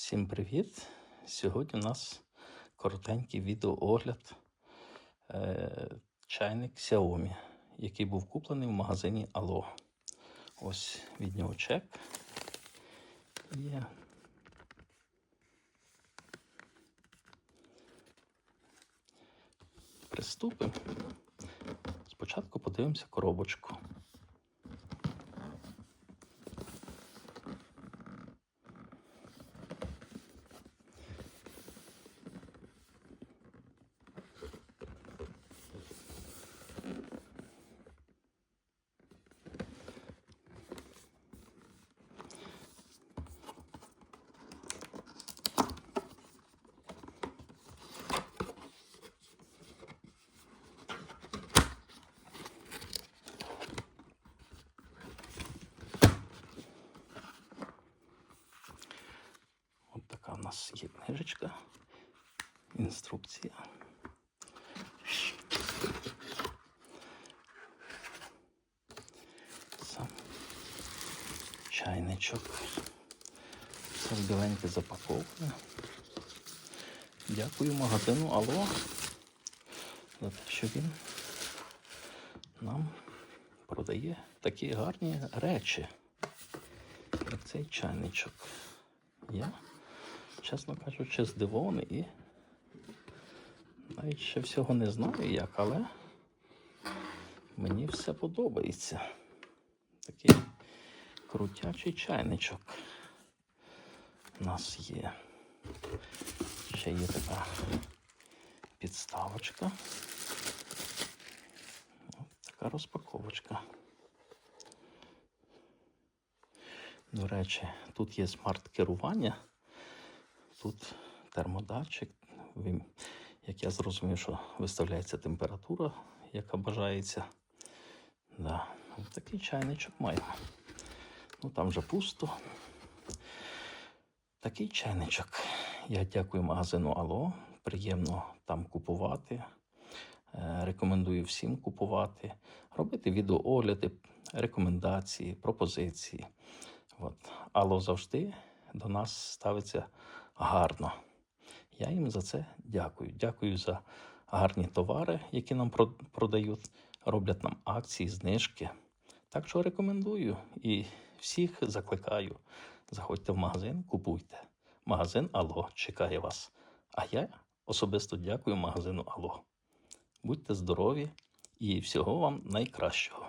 Всім привіт! Сьогодні у нас коротенький відеоогляд е, чайник Xiaomi, який був куплений в магазині Allo. Ось від нього чек є. Приступимо. Спочатку подивимося коробочку. От така в нас є книжечка, інструкція. Сам чайничок. Все біленьке запаковане. Дякую магазину Алло за те, що він нам продає такі гарні речі, як цей чайничок. Я, чесно кажучи, здивований і навіть ще всього не знаю як, але мені все подобається. Такий крутячий чайничок у нас є. Ще є така підставочка. От така розпаковочка. До речі, тут є смарт-керування, тут термодатчик. Як я зрозумів, що виставляється температура, яка бажається. Да. Такий чайничок маємо. Ну там вже пусто. Такий чайничок. Я дякую магазину Алло. Приємно там купувати. Е, Рекомендую всім купувати, робити відеоогляди, рекомендації, пропозиції. От. Алло завжди до нас ставиться гарно. Я їм за це дякую. Дякую за гарні товари, які нам продають, роблять нам акції, знижки. Так що рекомендую і всіх закликаю. Заходьте в магазин, купуйте. Магазин Алло чекає вас. А я особисто дякую магазину Алло. Будьте здорові і всього вам найкращого.